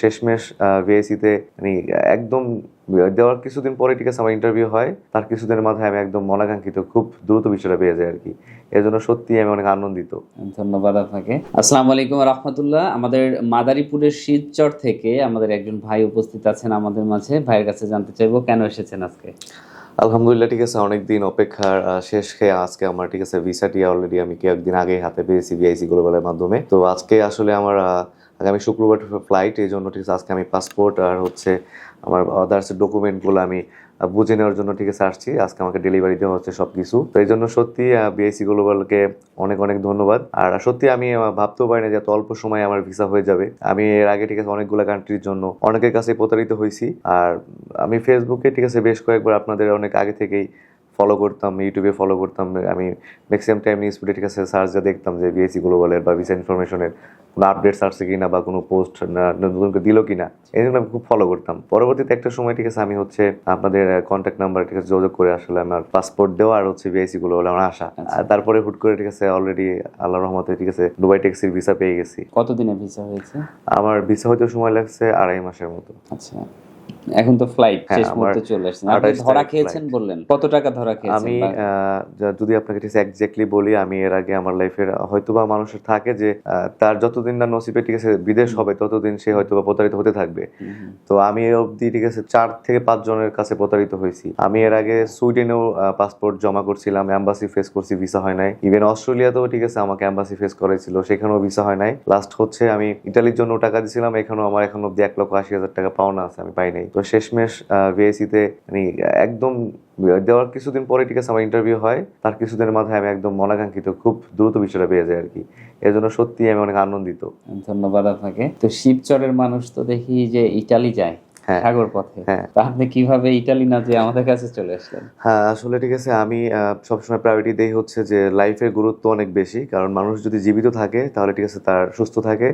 শেষমেশ ভিআইসিতে মানে একদম দেওয়ার কিছুদিন পরে ঠিক আছে আমার ইন্টারভিউ হয়। তার কিছুদিনের মাথায় আমি একদম মনাকাঙ্ক্ষিত খুব দ্রুত বিষয়টা পেয়ে যাই আর কি এর জন্য সত্যি আমি অনেক আনন্দিত। ধন্যবাদ আপনাকে। আসসালামু আলাইকুম রহমতুল্লাহ। আমাদের মাদারীপুরের শিবচর থেকে আমাদের একজন ভাই উপস্থিত আছেন আমাদের মাঝে। ভাইয়ের কাছে জানতে চাইব কেন এসেছেন আজকে? আলহামদুলিল্লাহ ঠিক আছে অনেকদিন অপেক্ষার শেষ খেয়ে আজকে আমার ঠিক আছে ভিসাটি অলরেডি আমি কয়েকদিন আগে হাতে পেয়েছি বিআইসি গ্লোবালের মাধ্যমে। তো আজকে আসলে আমার আগামী শুক্রবার ফ্লাইট এই জন্য ঠিক আছে, আজকে আমি পাসপোর্ট আর হচ্ছে আমার আদার্স ডকুমেন্টগুলো আমি বুঝে নেওয়ার জন্য ঠিক আছে আসছি। আজকে আমাকে ডেলিভারি দেওয়া হচ্ছে সব কিছু তো এই জন্য সত্যি বিআইসি গ্লোবালকে অনেক অনেক ধন্যবাদ। আর সত্যি আমি ভাবতেও পারি না যে এত অল্প সময়ে আমার ভিসা হয়ে যাবে। আমি এর আগে ঠিক আছে অনেকগুলো কান্ট্রির জন্য অনেকের কাছে প্রতারিত হয়েছি। আর আমি ফেসবুকে ঠিক আছে বেশ কয়েকবার আপনাদের অনেক আগে থেকেই ফলো করতাম ইউটিউবে ফলো করতাম। আমি ম্যাক্সিমাম টাইম নিউজ ফিডে ঠিক আছে সার্চ যা দেখতাম যে বিএসসি গ্লোবালের বা ভিসা ইনফরমেশনের কোনো আপডেটস আসছে কিনা বা কোনো পোস্ট না নতুন করে দিল কিনা। এই জন্য আমি খুব ফলো করতাম। পরবর্তীতে একটা সময় ঠিক আছে আমি হচ্ছে আপনাদের কন্ট্যাক্ট নাম্বার ঠিক আছে যোগাযোগ করে আসলে আমার পাসপোর্ট দেওয়া আর হচ্ছে বিএসসি গ্লোবাল আমার আশা আর তারপরে হুট করে ঠিক আছে অলরেডি আল্লাহ রহমতে ঠিক আছে দুবাই ট্যাক্সির ভিসা পেয়ে গেছি। কতদিনে ভিসা হয়েছে? আমার ভিসা হইতে সময় লাগছে আড়াই মাসের মতো। আচ্ছা। এখন তো ফ্লাইট হ্যাঁ, শেষ মুহূর্তে চলে আসছেন। আপনি ধরা খেয়েছেন বললেন। কত টাকা ধরা খেয়েছেন আমি যদি আপনাকে ঠিক এক্স্যাক্টলি বলি আমি এর আগে আমার লাইফের হয়তোবা মানুষের থাকে যে তার যতদিন না নসিবে ঠিক আছে বিদেশ হবে ততদিন সে হয়তোবা প্রতারিত হতে থাকবে। তো আমি অবধি ঠিক আছে চার থেকে পাঁচ জনের কাছে প্রতারিত হয়েছি। আমি এর আগে সুইডেনেও পাসপোর্ট জমা করছিলাম অ্যাম্বাসি ফেস করছি ভিসা হয় নাই। ইভেন অস্ট্রেলিয়াতেও ঠিক আছে আমাকে অ্যাম্বাসি ফেস করেছিল সেখানেও ভিসা হয় নাই। লাস্ট হচ্ছে আমি ইটালির জন্য টাকা দিয়েছিলাম এখানেও আমার এখন অব্দি এক লক্ষ আশি হাজার টাকা পাওনা আছে আমি পাই নাই। তো শেষমেশ ভিএসিতে মানে একদম দেওয়ার কিছুদিন পরে ঠিক আছে আমার ইন্টারভিউ হয়। তার কিছুদিনের মাথায় আমি একদম মনাকাঙ্ক্ষিত খুব দ্রুত বিষয়টা পেয়ে যাই আর কি এর জন্য সত্যি আমি অনেক আনন্দিত। ধন্যবাদ আপনাকে। তো শিবচরের মানুষ তো দেখি যে ইটালি যায় হ্যাঁ। সাগর পথে। হ্যাঁ। আপনি কীভাবে ইটালি না যে আমাদের কাছে চলে আসলেন? হ্যাঁ আসলে ঠিক আছে আমি সবসময় প্রায়োরিটি দেই হচ্ছে যে লাইফের গুরুত্ব অনেক বেশি। কারণ মানুষ যদি জীবিত থাকে তাহলে ঠিক আছে তার সুস্থ থাকে।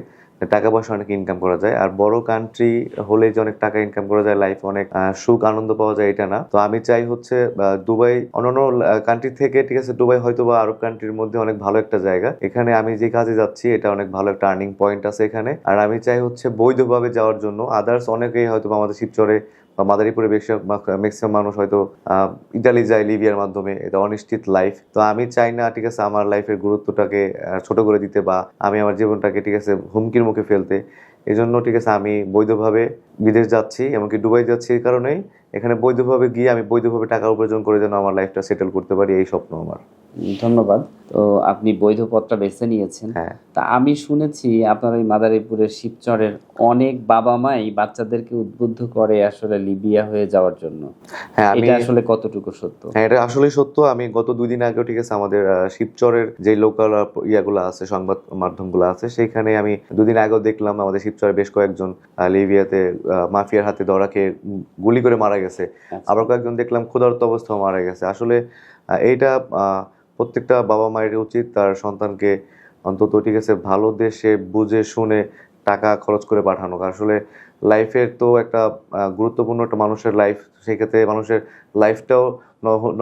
টাকা পয়সা অনেক ইনকাম করা যায়। আর বড় কান্ট্রি হলে যে অনেক টাকা ইনকাম করা যায় লাইফ অনেক সুখ, আনন্দ পাওয়া যায়, এটা না। তো আমি চাই হচ্ছে দুবাই, অন্যান্য কান্ট্রি থেকে, ঠিক আছে, দুবাই হয়তো বা আরব কান্ট্রির মধ্যে অনেক ভালো একটা জায়গা। এখানে আমি যে কাজে যাচ্ছি, এটা অনেক ভালো একটা আর্নিং পয়েন্ট আছে এখানে। আর আমি চাই হচ্ছে বৈধভাবে যাওয়ার জন্য। আদার্স অনেকেই হয়তো আমাদের শিবচরে বা মাদারীপুরে ম্যাক্সিমাম মানুষ হয়তো ইতালি যায় লিবিয়ার মাধ্যমে, এটা অনিশ্চিত লাইফ তো আমি চাই না, ঠিক আছে, আমার লাইফের গুরুত্বটাকে ছোট করে দিতে বা আমি আমার জীবনটাকে, ঠিক আছে, হুমকির মুখে ফেলতে। এই জন্য ঠিক আছে, আমি বৈধভাবে বিদেশ যাচ্ছি, এমনকি দুবাই যাচ্ছি এই কারণেই। এখানে বৈধভাবে গিয়ে আমি বৈধভাবে টাকা উপার্জন করে যেন আমার লাইফটা সেটেল করতে পারি, এই স্বপ্ন আমার। ধন্যবাদ। তো আপনি বৈধ পথটা বেছে নিয়েছেন। হ্যাঁ। তা আমি শুনেছি আপনার ওই মাদারীপুরের শিবচরের অনেক বাবা মাই বাচ্চাদেরকে উদ্বুদ্ধ করে আসলে লিবিয়া হয়ে যাওয়ার জন্য। হ্যাঁ এটা আসলে কতটুকু সত্য? হ্যাঁ এটা আসলেই সত্য। আমি গত দুই দিন আগেও ঠিক আছে আমাদের শিবচরের যে লোকাল ইয়াগুলো আছে সংবাদ মাধ্যমগুলো আছে সেইখানে আমি দুদিন আগেও দেখলাম আমাদের শিবচরে বেশ কয়েকজন লিবিয়াতে মাফিয়ার হাতে ধরা খেয়ে গুলি করে মারা গেছে। আচ্ছা। আবার কয়েকজন দেখলাম ক্ষুধার্ত অবস্থাও মারা গেছে। আসলে এইটা আহ, প্রত্যেকটা বাবা মায়ের উচিত তার সন্তানকে অন্তত ঠিক আছে ভালো দেশে বুঝে শুনে টাকা খরচ করে পাঠানো। আসলে লাইফের তো একটা গুরুত্বপূর্ণ একটা মানুষের লাইফ সেই ক্ষেত্রে মানুষের লাইফটাও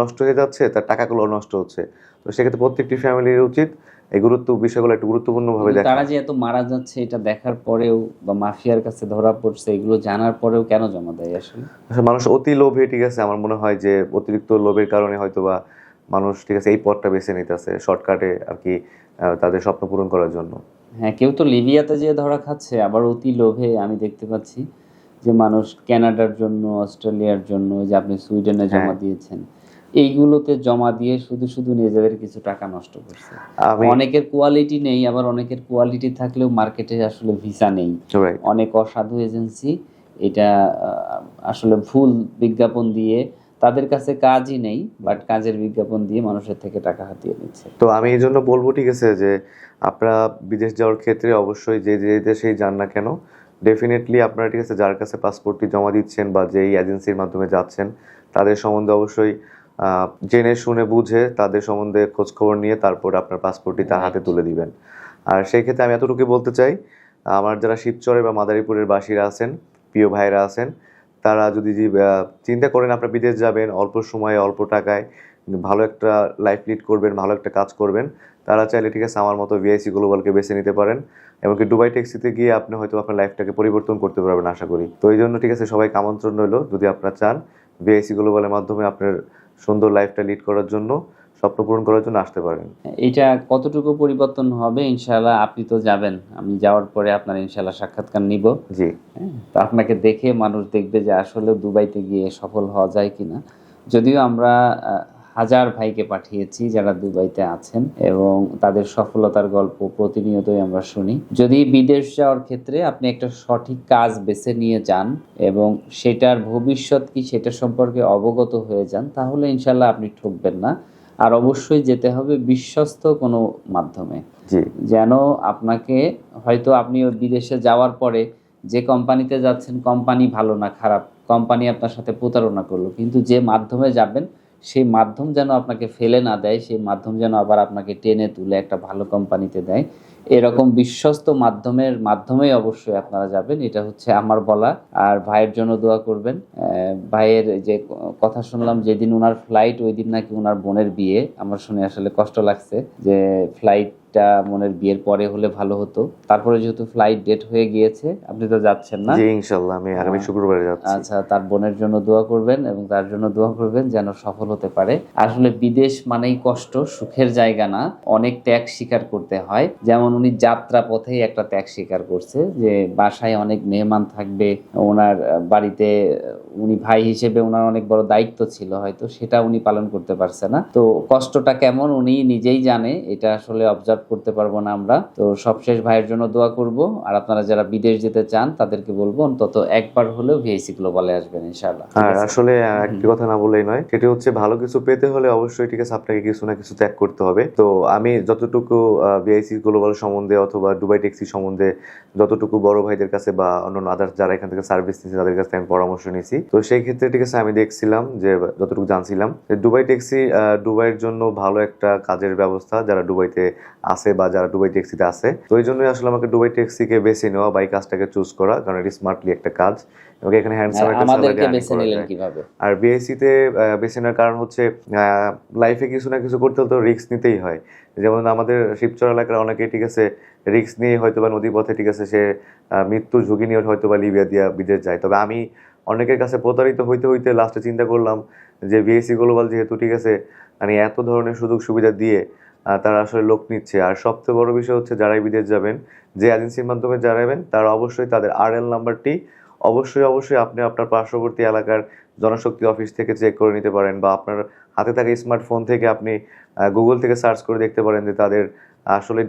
নষ্ট হয়ে যাচ্ছে তার টাকাগুলো নষ্ট হচ্ছে। তো সেক্ষেত্রে প্রত্যেকটি ফ্যামিলির উচিত এই গুরুত্ব বিষয়গুলো একটু গুরুত্বপূর্ণভাবে দেখা তারা যে এত মারা যাচ্ছে এটা দেখার পরেও বা মাফিয়ার কাছে ধরা পড়ছে এগুলো জানার পরেও কেন জমা দেয় আসলে? আসলে মানুষ অতি লোভে ঠিক আছে আমার মনে হয় যে অতিরিক্ত লোভের কারণে হয়তো বা মানুষ ঠিক আছে এই পথটা বেছে নিতেছে শর্টকাটে আর কি তাদের স্বপ্ন পূরণ করার জন্য। হ্যাঁ কেউ তো লিবিয়াতে যে ধরা খাচ্ছে আবার অতি লোভে আমি দেখতে পাচ্ছি যে মানুষ কানাডার জন্য অস্ট্রেলিয়ার জন্য যে আপনি সুইডেনে জমা হ্যাঁ। দিয়েছেন এইগুলোতে জমা দিয়ে শুধু শুধু নিজেদের কিছু টাকা নষ্ট করছে। অনেকের কোয়ালিটি নেই আবার অনেকের কোয়ালিটি থাকলেও মার্কেটে আসলে ভিসা নেই। অনেক অসাধু এজেন্সি এটা আসলে ভুল বিজ্ঞাপন দিয়ে তাদের কাছে কাজই নেই বাট কাজের বিজ্ঞাপন দিয়ে মানুষের থেকে টাকা হাতিয়ে নিচ্ছে। তো আমি এই জন্য বলব ঠিক আছে যে আপনারা বিদেশ যাওয়ার ক্ষেত্রে অবশ্যই যে যে দেশেই যান না কেন ডেফিনেটলি আপনারা ঠিক আছে যার কাছে পাসপোর্টটি জমা দিচ্ছেন বা যেই এজেন্সির মাধ্যমে যাচ্ছেন তাদের সম্বন্ধে অবশ্যই জেনে শুনে বুঝে তাদের সম্বন্ধে খোঁজ খবর নিয়ে তারপর আপনার পাসপোর্টটি তার হাতে তুলে দিবেন। আর সেই ক্ষেত্রে আমি এতটুকু বলতে চাই আমার যারা শিবচরে বা মাদারীপুরের বাসীরা আছেন প্রিয় ভাইরা আছেন তারা যদি চিন্তা করেন আপনার বিদেশ যাবেন, অল্প সময়ে, অল্প টাকায়, ভালো একটা লাইফ লিড করবেন, ভালো একটা কাজ করবেন, তারা চাইলে ঠিক আছে আমার মতো ভিআইসি গ্লোবালকে বেছে নিতে পারেন। এমনকি দুবাই ট্যাক্সিতে গিয়ে আপনি হয়তো আপনার লাইফটাকে পরিবর্তন করতে পারবেন আশা করি। তো এই জন্য ঠিক আছে সবাই আমন্ত্রণ রইল যদি আপনারা চান ভিআইসি গ্লোবালের মাধ্যমে আপনার সুন্দর লাইফটা লিড করার জন্য। স্বপ্ন পূরণ করার জন্য আসতে পারেন। এটা কতটুকু পরিবর্তন হবে ইনশাআল্লাহ আপনি তো যাবেন। আমি যাওয়ার পরে আপনার ইনশাআল্লাহ সাক্ষাৎকার নিব। জি। হ্যাঁ, তো আপনাকে দেখে মানুষ দেখবে যে আসলে দুবাইতে গিয়ে সফল হওয়া যায় কিনা। যদিও আমরা হাজার ভাইকে পাঠিয়েছি যারা দুবাইতে আছেন এবং তাদের সফলতার গল্প প্রতিনিয়তই আমরা শুনি। যদি বিদেশ যাওয়ার ক্ষেত্রে আপনি একটা সঠিক কাজ বেছে নিয়ে যান এবং সেটার ভবিষ্যৎ কি সেটা সম্পর্কে অবগত হয়ে যান তাহলে ইনশাল্লাহ আপনি ঠকবেন না। আর অবশ্যই যেতে হবে বিশ্বস্ত কোনো মাধ্যমে। যেন আপনাকে হয়তো আপনি ওই বিদেশে যাওয়ার পরে যে কোম্পানিতে যাচ্ছেন কোম্পানি ভালো না খারাপ কোম্পানি আপনার সাথে প্রতারণা করল কিন্তু যে মাধ্যমে যাবেন সেই মাধ্যম যেন আপনাকে ফেলে না দেয় সেই মাধ্যম যেন আবার আপনাকে টেনে তুলে একটা ভালো কোম্পানিতে দেয়। এরকম বিশ্বস্ত মাধ্যমের মাধ্যমেই অবশ্যই আপনারা যাবেন। এটা হচ্ছে আমার বলা। আর ভাইয়ের জন্য দোয়া করবেন। ভাইয়ের যে কথা শুনলাম, যেদিন ওনার ফ্লাইট ওই দিন নাকি ওনার বোনের বিয়ে। আমার শুনে আসলে কষ্ট লাগছে যে ফ্লাইটটা মনের বিয়ের পরে হলে ভালো হতো। তারপরে যেহেতু ফ্লাইট ডেট হয়ে গিয়েছে আপনি তো যাচ্ছেন না? জি ইনশাল্লাহ আমি আগামী শুক্রবারে যাচ্ছি। আচ্ছা তার বোনের জন্য দোয়া করবেন এবং তার জন্য দোয়া করবেন যেন সফল হতে পারে। আসলে বিদেশ মানেই কষ্ট সুখের জায়গা না। অনেক ত্যাগ স্বীকার করতে হয়। যেমন উনি যাত্রা পথেই একটা ত্যাগ স্বীকার করছে যে বাসায় অনেক মেহমান থাকবে ওনার বাড়িতে উনি ভাই হিসেবে ওনার অনেক বড় দায়িত্ব ছিল হয়তো সেটা উনি পালন করতে পারছে না। তো কষ্টটা কেমন উনি নিজেই জানে এটা আসলে অবজার্ভ করতে পারব না আমরা। তো সবশেষ ভাইয়ের জন্য দোয়া করব। আর আপনারা যারা বিদেশ যেতে চান তাদেরকে বলব অন্তত একবার হলেও ভিআইসি গ্লোবালে আসবেন ইনশাআল্লাহ। আর আসলে একটি কথা না বললেই নয় সেটি হচ্ছে ভালো কিছু পেতে হলে অবশ্যই ঠিক আছে আপনাকে কিছু না কিছু ত্যাগ করতে হবে। তো আমি যতটুকু বিআইসি গ্লোবাল সম্বন্ধে অথবা দুবাই ট্যাক্সি সম্বন্ধে যতটুকু বড় ভাইদের কাছে বা অন্যান্য আদার্স যারা এখান থেকে সার্ভিস নিচ্ছে তাদের কাছে আমি পরামর্শ নিয়েছি তো সেই ক্ষেত্রে ঠিক আছে আমি দেখছিলাম যে যতটুকু জানছিলাম যে দুবাই ট্যাক্সি দুবাইয়ের জন্য ভালো একটা কাজের ব্যবস্থা যারা দুবাইতে আছে বা যারা দুবাই ট্যাক্সিতে আছে। তো এই জন্যই আসলে আমাকে দুবাই ট্যাক্সিকে বেছে নেওয়া বা এই কাজটাকে চুজ করা কারণ এটি স্মার্টলি একটা কাজ। এবং এখানে হ্যান্ডসাম একটা কীভাবে? আর বিএসসিতে বেছে নেওয়ার কারণ হচ্ছে লাইফে কিছু না কিছু করতে তো রিস্ক নিতেই হয়। যেমন আমাদের শিবচর এলাকার অনেকে ঠিক আছে রিস্ক নিয়ে হয়তো বা নদী পথে ঠিক আছে সে আহ, মৃত্যুর ঝুঁকি নিয়ে হয়তো বা লিবিয়া দিয়া বিদেশ যায়। তবে আমি অনেকের কাছে প্রতারিত হইতে হইতে লাস্টে চিন্তা করলাম যে বিএসসি গ্লোবাল যেহেতু ঠিক আছে মানে এত ধরনের সুযোগ সুবিধা দিয়ে তারা আসলে লোক নিচ্ছে। আর সবচেয়ে বড় বিষয় হচ্ছে যারাই বিদেশ যাবেন, যে এজেন্সির মাধ্যমে যারাবেন তারা অবশ্যই তাদের আর এল নাম্বারটি অবশ্যই অবশ্যই আপনি আপনার পার্শ্ববর্তী এলাকার জনশক্তি অফিস থেকে চেক করে নিতে পারেন বা আপনার হাতে থাকা স্মার্টফোন থেকে আপনি গুগল থেকে সার্চ করে দেখতে পারেন যে তাদের আসলে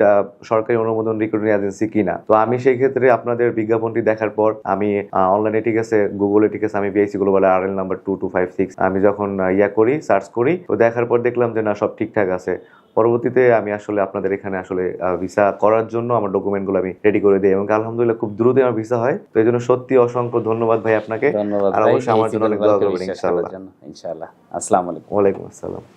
সরকারি অনুমোদন রিক্রুটিং এজেন্সি কিনা। তো আমি সেই ক্ষেত্রে আপনাদের বিজ্ঞাপনটি দেখার পর আমি অনলাইনে ঠিক আছে গুগলে ঠিক আছে, আমি পেয়েছি গ্লোবাল আর L number two two five six আমি যখন ইয়া করি সার্চ করি, তো দেখার পর দেখলাম যে না, সব ঠিকঠাক আছে। পরবর্তীতে আমি আসলে আপনাদের এখানে আসলে ভিসা করার জন্য আমার ডকুমেন্টগুলো আমি রেডি করে দিই এবং আলহামদুলিল্লাহ খুব দ্রুতই আমার ভিসা হয়। তো এই জন্য সত্যি অসংখ্য ধন্যবাদ ভাই আপনাকে। ধন্যবাদ আর অবশ্যই আমার জন্য অনেক দোয়া করবেন ইনশাআল্লাহ। ইনশাআল্লাহ। আসসালামু আলাইকুম। ওয়ালাইকুম আসসালাম।